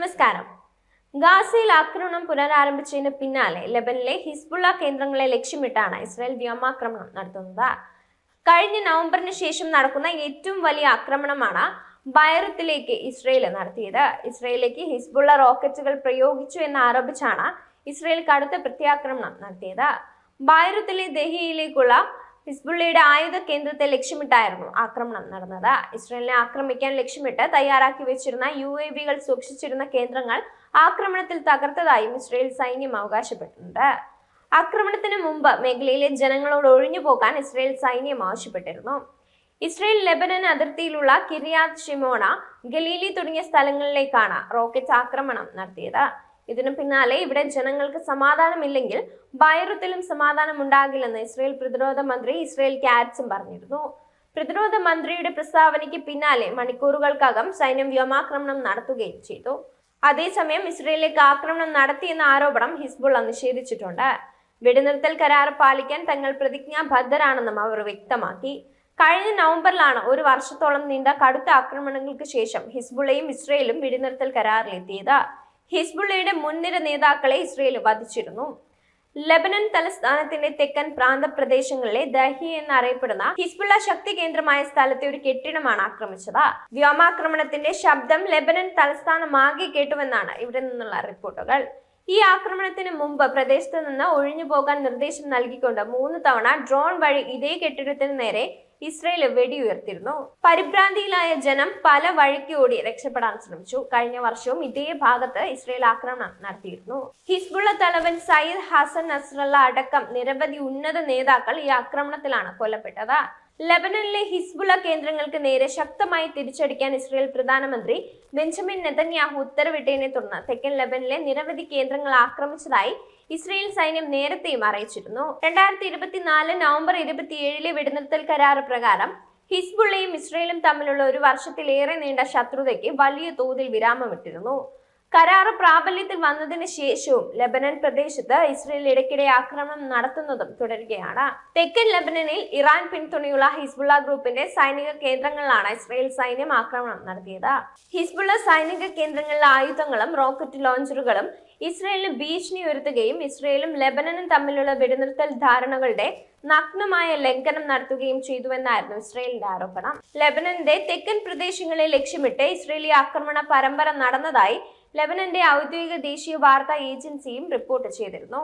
നമസ്കാരം. ഗാസയിൽ ആക്രമണം പുനരാരംഭിച്ചതിന് പിന്നാലെ ലെബനിലെ ഹിസ്ബുള്ള കേന്ദ്രങ്ങളെ ലക്ഷ്യമിട്ടാണ് ഇസ്രായേൽ വ്യോമാക്രമണം നടത്തുന്നത്. കഴിഞ്ഞ നവംബറിന് ശേഷം നടക്കുന്ന ഏറ്റവും വലിയ ആക്രമണമാണ് ബൈറത്തിലേക്ക് ഇസ്രയേൽ നടത്തിയത്. ഇസ്രയേലിലേക്ക് ഹിസ്ബുള്ള റോക്കറ്റുകൾ പ്രയോഗിച്ചു എന്ന് ആരോപിച്ചാണ് ഇസ്രയേൽ കടുത്ത പ്രത്യാക്രമണം നടത്തിയത്. ബൈറത്തിലെ ദഹിയയിലേക്കുള്ള ഹിസ്ബുള്ളയുടെ ആയുധ കേന്ദ്രത്തെ ലക്ഷ്യമിട്ടായിരുന്നു ആക്രമണം നടന്നത്. ഇസ്രയേലിനെ ആക്രമിക്കാൻ ലക്ഷ്യമിട്ട് തയ്യാറാക്കി വെച്ചിരുന്ന യു എ വികൾ സൂക്ഷിച്ചിരുന്ന കേന്ദ്രങ്ങൾ ആക്രമണത്തിൽ തകർത്തതായും ഇസ്രയേൽ സൈന്യം അവകാശപ്പെട്ടിട്ടുണ്ട്. ആക്രമണത്തിന് മുമ്പ് മേഖലയിലെ ജനങ്ങളോട് ഒഴിഞ്ഞു പോകാൻ ഇസ്രയേൽ സൈന്യം ആവശ്യപ്പെട്ടിരുന്നു. ഇസ്രയേൽ ലെബനൻ അതിർത്തിയിലുള്ള കിരിയാത് ഷിമോണ ഗലീലി തുടങ്ങിയ സ്ഥലങ്ങളിലേക്കാണ് റോക്കറ്റ് ആക്രമണം നടത്തിയത്. ഇതിനു പിന്നാലെ ഇവിടെ ജനങ്ങൾക്ക് സമാധാനമില്ലെങ്കിൽ ബൈറുത്തിലും സമാധാനം ഉണ്ടാകില്ലെന്ന് ഇസ്രയേൽ പ്രതിരോധ മന്ത്രി ഇസ്രയേൽ കാറ്റ്സും പറഞ്ഞിരുന്നു. പ്രതിരോധ മന്ത്രിയുടെ പ്രസ്താവനയ്ക്ക് പിന്നാലെ മണിക്കൂറുകൾക്കകം സൈന്യം വ്യോമാക്രമണം നടത്തുകയും ചെയ്തു. അതേസമയം ഇസ്രയേലിലേക്ക് ആക്രമണം നടത്തിയെന്ന ആരോപണം ഹിസ്ബുൾ നിഷേധിച്ചിട്ടുണ്ട്. വെടിനിർത്തൽ കരാർ പാലിക്കാൻ തങ്ങൾ പ്രതിജ്ഞാബദ്ധരാണെന്നും അവർ വ്യക്തമാക്കി. കഴിഞ്ഞ നവംബറിലാണ് ഒരു വർഷത്തോളം നീണ്ട കടുത്ത ആക്രമണങ്ങൾക്ക് ശേഷം ഹിസ്ബുള്ളയും ഇസ്രയേലും വെടിനിർത്തൽ കരാറിലെത്തിയത്. ഹിസ്ബുള്ളയുടെ മുൻനിര നേതാക്കളെ ഇസ്രയേൽ വധിച്ചിരുന്നു. ലബനൻ തലസ്ഥാനത്തിന്റെ തെക്കൻ പ്രാന്തപ്രദേശങ്ങളിലെ ദഹി എന്നറിയപ്പെടുന്ന ഹിസ്ബുള്ള ശക്തി കേന്ദ്രമായ സ്ഥലത്തെ ഒരു കെട്ടിടമാണ് ആക്രമിച്ചത്. വ്യോമാക്രമണത്തിന്റെ ശബ്ദം ലബനൻ തലസ്ഥാനമാകെ കേട്ടുവെന്നാണ് ഇവിടെ നിന്നുള്ള റിപ്പോർട്ടുകൾ. ഈ ആക്രമണത്തിന് മുമ്പ് പ്രദേശത്ത് നിന്ന് ഒഴിഞ്ഞു പോകാൻ നിർദ്ദേശം നൽകിക്കൊണ്ട് മൂന്ന് തവണ ഡ്രോൺ വഴി ഇതേ കെട്ടിടത്തിന് നേരെ ഇസ്രയേൽ വെടിയുയർത്തിരുന്നു പരിഭ്രാന്തിയിലായ ജനം പല വഴിക്ക് ഓടി രക്ഷപ്പെടാൻ ശ്രമിച്ചു. കഴിഞ്ഞ വർഷവും ഇതേ ഭാഗത്ത് ഇസ്രയേൽ ആക്രമണം നടത്തിയിരുന്നു. ഹിസ്ബുള്ള തലവൻ സയ്യിദ് ഹസൻ നസ്രല്ല അടക്കം നിരവധി ഉന്നത നേതാക്കൾ ഈ ആക്രമണത്തിലാണ് കൊല്ലപ്പെട്ടത്. ലബനനിലെ ഹിസ്ബുള്ള കേന്ദ്രങ്ങൾക്ക് നേരെ ശക്തമായി തിരിച്ചടിക്കാൻ ഇസ്രയേൽ പ്രധാനമന്ത്രി ബെഞ്ചമിൻ നെതന്യാഹു ഉത്തരവിട്ടതിനെ തുടർന്ന് തെക്കൻ ലബനിലെ നിരവധി കേന്ദ്രങ്ങൾ ആക്രമിച്ചതായി ഇസ്രയേൽ സൈന്യം നേരത്തെയും അറിയിച്ചിരുന്നു. രണ്ടായിരത്തി ഇരുപത്തിനാല് നവംബർ ഇരുപത്തിയേഴിലെ വെടിനിർത്തൽ കരാർ പ്രകാരം ഹിസ്ബുള്ളയും ഇസ്രയേലും തമ്മിലുള്ള ഒരു വർഷത്തിലേറെ നീണ്ട ശത്രുതയ്ക്ക് വലിയ തോതിൽ വിരാമമിട്ടിരുന്നു. കരാറ് പ്രാബല്യത്തിൽ വന്നതിന് ശേഷവും ലെബനൻ പ്രദേശത്ത് ഇസ്രയേൽ ഇടയ്ക്കിടെ ആക്രമണം നടത്തുന്നതും തുടരുകയാണ്. തെക്കൻ ലെബനനിൽ ഇറാൻ പിന്തുണയുള്ള ഹിസ്ബുള്ള ഗ്രൂപ്പിന്റെ സൈനിക കേന്ദ്രങ്ങളിലാണ് ഇസ്രയേൽ സൈന്യം ആക്രമണം നടത്തിയത്. ഹിസ്ബുള്ള സൈനിക കേന്ദ്രങ്ങളിലെ ആയുധങ്ങളും റോക്കറ്റ് ലോഞ്ചറുകളും ഇസ്രയേലിന് ഭീഷണി ഉയർത്തുകയും ഇസ്രയേലും ലെബനനും തമ്മിലുള്ള വെടിനിർത്തൽ ധാരണകളുടെ നഗ്നമായ ലംഘനം നടത്തുകയും ചെയ്തുവെന്നായിരുന്നു ഇസ്രയേലിന്റെ ആരോപണം. ലെബനന്റെ തെക്കൻ പ്രദേശങ്ങളെ ലക്ഷ്യമിട്ട് ഇസ്രയേലി ആക്രമണ പരമ്പര നടന്നതായി ലെബനന്റെ ഔദ്യോഗിക ദേശീയ വാർത്താ ഏജൻസിയും റിപ്പോർട്ട് ചെയ്തിരുന്നു.